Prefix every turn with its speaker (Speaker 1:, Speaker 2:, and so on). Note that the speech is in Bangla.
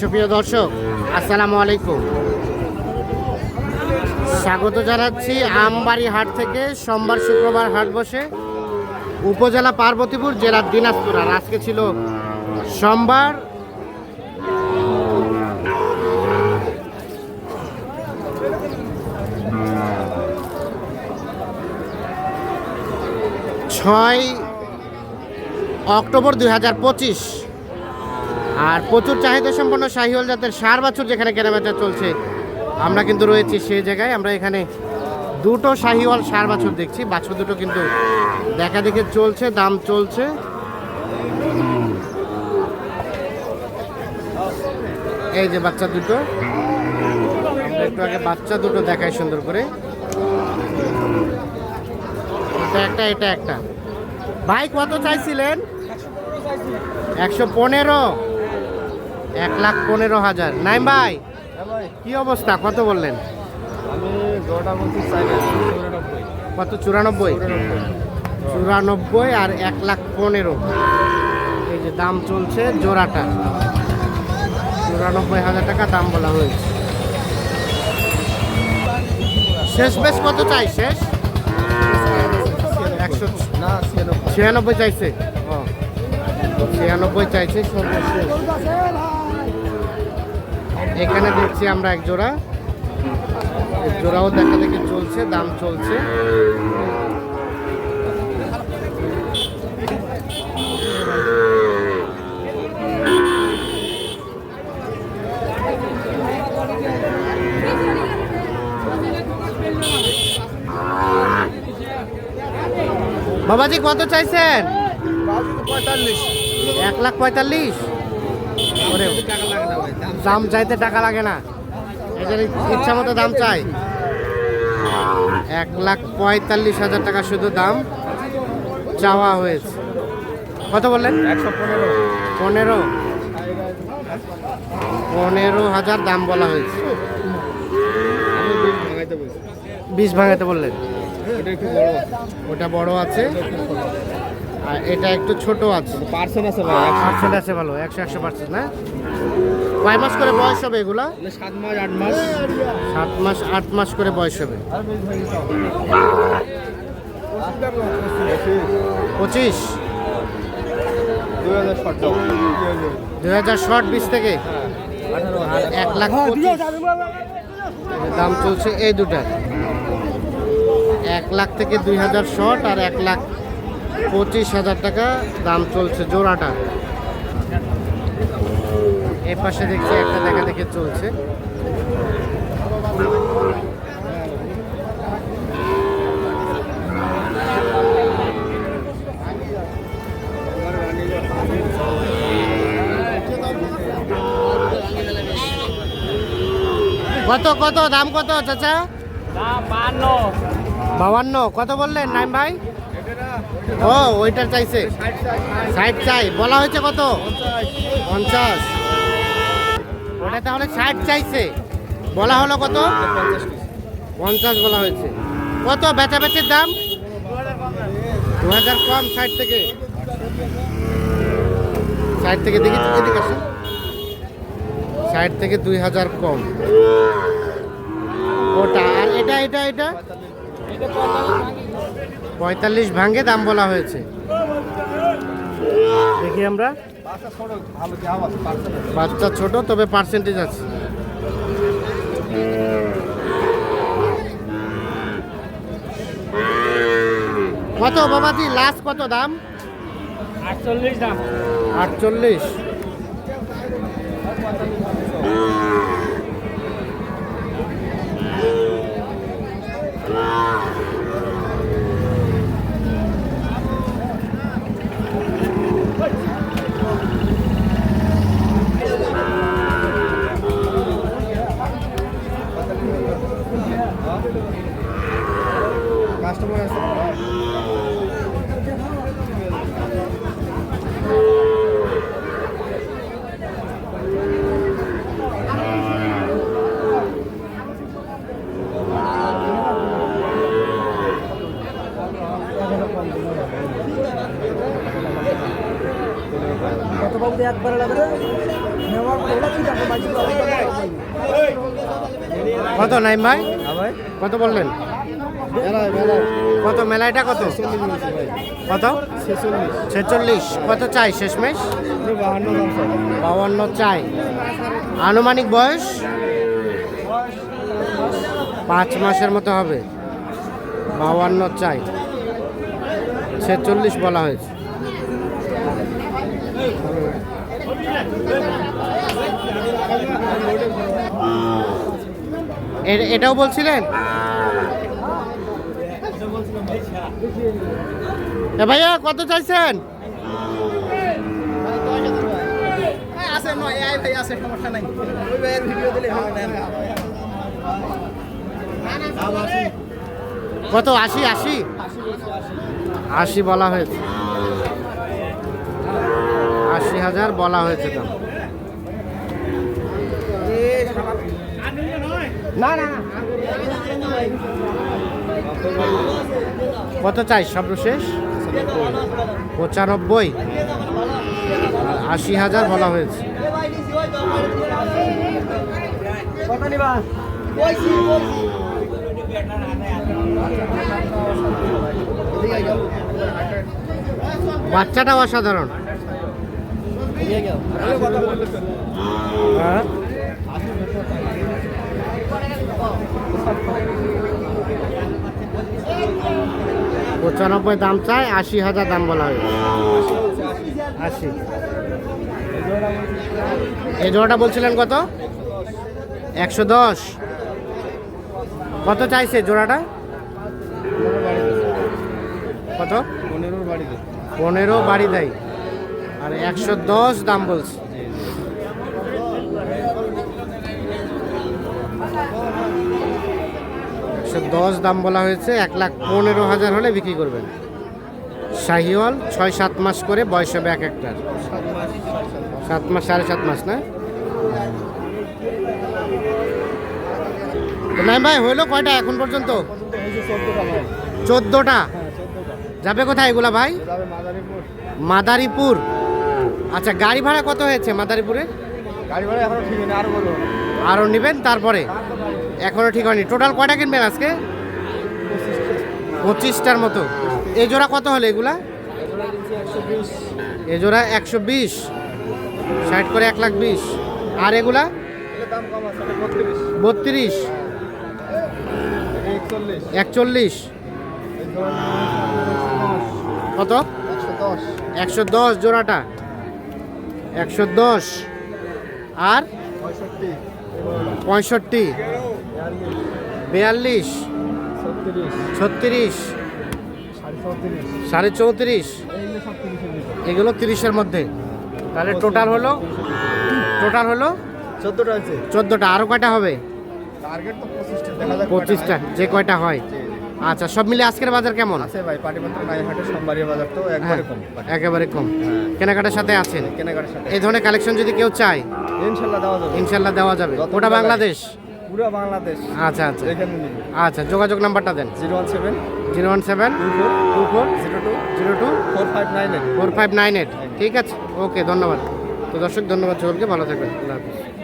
Speaker 1: সুপ্রিয় দর্শক, আসসালামু আলাইকুম। স্বাগত জানাচ্ছি আমবাড়ি হাট থেকে সোমবার শুক্রবার হাট বসে উপজেলা পার্বতীপুর জেলার দিনাজপুর। আর আজকে ছিল সোমবার। ছয় অক্টোবর দুই হাজার পঁচিশ। আর প্রচুর চাহিদা সম্পন্ন শাহিওল জাতের সার বাছুর যেখানে কেনাবেচা চলছে, আমরা কিন্তু রয়েছি সেই জায়গায়। আমরা এখানে দুটো শাহিওয়াল সার বাছুর দেখছি, বাছুর দুটো কিন্তু দেখা দেখে চলছে, দাম চলছে। এই যে বাচ্চা দুটো। একটু আগে বাচ্চা দুটো দেখাই সুন্দর করে। এটা একটা এটা একটা। ভাই, কত চাইছিলেন? একশো পনেরো। এক লাখ পনেরো হাজার। নাই ভাই কি অবস্থা? কত বললেন? কত? চুরানব্বই? চুরানব্বই। আর এক লাখ পনেরো। এই যে দাম চলছে জোড়াটা। চুরানব্বই হাজার টাকা দাম বলা হয়েছে। শেষ বেশ কত চাই? শেষ? একশো
Speaker 2: ছিয়ানব্বই
Speaker 1: চাইছে? ও ছিয়ানব্বই চাইছে সর্বশেষ। এখানে দেখছি আমরা এক জোড়া। জোড়াও দেখা দেখি চলছে দাম চলছে। বাবাজি কত চাইছেন?
Speaker 2: পঁয়তাল্লিশ।
Speaker 1: এক লাখ পঁয়তাল্লিশ ওরে
Speaker 2: টাকা লাগে না ভাই দাম
Speaker 1: দাম চাইতে টাকা লাগে না। এটার ইচ্ছা মতো দাম চাই। এক লাখ পঁয়তাল্লিশ হাজার টাকা শুধু দাম চাওয়া হয়েছে। কত বললেন?
Speaker 2: একশো পনেরো।
Speaker 1: পনেরো। পনেরো হাজার দাম বলা হয়েছে। বিষ ভাঙাতে বললেন। ওটা বড় আছে। আর এটা একটু ছোট আছে।
Speaker 2: পার্সেন্ট আছে একশো।
Speaker 1: পার্সেন্ট আছে ভালো একশো একশো পার্সেন্ট না? কয় মাস করে বয়স হবে এগুলা?
Speaker 2: সাত মাস আট মাস।
Speaker 1: সাত মাস আট মাস করে বয়স হবে। পঁচিশ?
Speaker 2: দুই হাজার
Speaker 1: শর্ট বিশ থেকে? আর এক লাখ দাম চলছে এই দুটার এক লাখ থেকে দুই হাজার শর্ট আর এক লাখ পঁচিশ হাজার টাকা দাম চলছে জোড়াটা। এ পাশে দেখছি একটা দেখা দেখে চলছে। কত কত দাম কত চাচা? বাবান্ন কত বললেন নাইম ভাই? ও, ওইটার চাইছে। ষাট চাই, বলা হয়েছে কত? পঞ্চাশ। ওটা তাহলে ষাট চাইছে। বলা হলো কত? পঞ্চাশ বলা হয়েছে। কত বেচা বেচির দাম? দু হাজার কম, ষাট থেকে। ষাট থেকে, দেখি এদিকে আসুন। ষাট থেকে দুই হাজার কম। ওটা, আর এটা এটা এটা? পঁয়তাল্লিশ ভাঙ্গে দাম বলা হয়েছে। দেখি আমরা। বাচ্চা ছোট তবে পার্সেন্টেজ আছে। কত বাবাজি লাস্ট কত দাম?
Speaker 2: আটচল্লিশ দাম।
Speaker 1: আটচল্লিশ
Speaker 2: কাস্টমার আছে
Speaker 1: কত নাইম ভাই?
Speaker 2: ভাই?
Speaker 1: কত বললেন? কত? মেলাইটা কত? কত? ছেচল্লিশ। কত চাই শেষমেশ? বাউান্ন চাই। আনুমানিক বয়স? পাঁচ মাসের মতো হবে। বাউান্ন চাই। ছেচল্লিশ বলা হয়েছে। এটাও বলছিলেন? ভাইয়া কত চাইছেন? কত? আশি আশি? আশি বলা হয়েছে। আশি হাজার বলা হয়েছে দাম
Speaker 2: না
Speaker 1: কত চাই? সর্বশেষ পঁচানব্বই। আশি হাজার বলা হয়েছে। বাচ্চাটাও অসাধারণ। পঁচানব্বই দাম চায় আশি হাজার দাম বলা হয়েছে। আশি। এই জোড়াটা বলছিলেন কত? একশো দশ। কত চাইছে জোড়াটা? কত?
Speaker 2: পনেরোর বাড়িতে
Speaker 1: পনেরো বাড়ি দেয়। আর একশো দশ দাম বলছে। একশো দশ দাম বলা হয়েছে, এক লাখ পনেরো হাজার হলে বিক্রি করবেন। শাহিওয়াল, ছয় সাত মাস করে বয়স হবে এক একটার সাত মাস, সাড়ে সাত মাস, না? নাই ভাই, হইল কয়টা এখন পর্যন্ত? চোদ্দোটা। যাবে কোথায় এগুলা ভাই? মাদারীপুর। আচ্ছা গাড়ি ভাড়া কত হয়েছে মাদারীপুরে?
Speaker 2: গাড়ি ভাড়া এখনও ঠিক নেই আরও বলো
Speaker 1: আরও নেবেন? তারপরে? এখনও ঠিক হয়নি। টোটাল কয়টা কিনবেন আজকে? পঁচিশটার মতো। এ জোড়া কত হলো এগুলা? এ জোড়া একশো বিশ। ষাট করে এক লাখ বিশ। আর এগুলা?
Speaker 2: বত্রিশ। একচল্লিশ।
Speaker 1: কত?
Speaker 2: একশো দশ
Speaker 1: জোড়াটা। একশো দশ। আর
Speaker 2: পঁয়ষট্টি।
Speaker 1: বিয়াল্লিশ।
Speaker 2: ছত্রিশ। সাড়ে চৌত্রিশ।
Speaker 1: এগুলো তিরিশের মধ্যে। তাহলে টোটাল হলো টোটাল হলো
Speaker 2: চোদ্দোটা
Speaker 1: চোদ্দোটা। আরও কয়টা হবে?
Speaker 2: পঁচিশটা।
Speaker 1: যে কয়টা হয়। আচ্ছা সব মিলে আজকের বাজার কেমন?
Speaker 2: আছে ভাই পাটিপত্র নাই হাটে সোমবারের বাজার তো
Speaker 1: হ্যাঁ
Speaker 2: একবারে কম
Speaker 1: একেবারে কম। কেনাকাটার সাথে আছেন?
Speaker 2: কেনাকাটার সাথে
Speaker 1: এই ধরনের কালেকশন যদি কেউ চায়?
Speaker 2: ইনশাল্লাহ দেওয়া যাবে।
Speaker 1: ইনশাল্লাহ দেওয়া যাবে। ওটা বাংলাদেশ?
Speaker 2: পুরো বাংলাদেশ।
Speaker 1: আচ্ছা আচ্ছা।
Speaker 2: এখানে
Speaker 1: আচ্ছা যোগাযোগ নাম্বারটা দেন।
Speaker 2: Zero one seven
Speaker 1: zero one seven
Speaker 2: two four
Speaker 1: two four
Speaker 2: zero two
Speaker 1: zero two
Speaker 2: four five nine eight.
Speaker 1: Four five nine eight. ঠিক আছে ওকে ধন্যবাদ। তো দর্শক ধন্যবাদ সকলকে ভালো থাকবেন। আল্লাহ হাফিজ।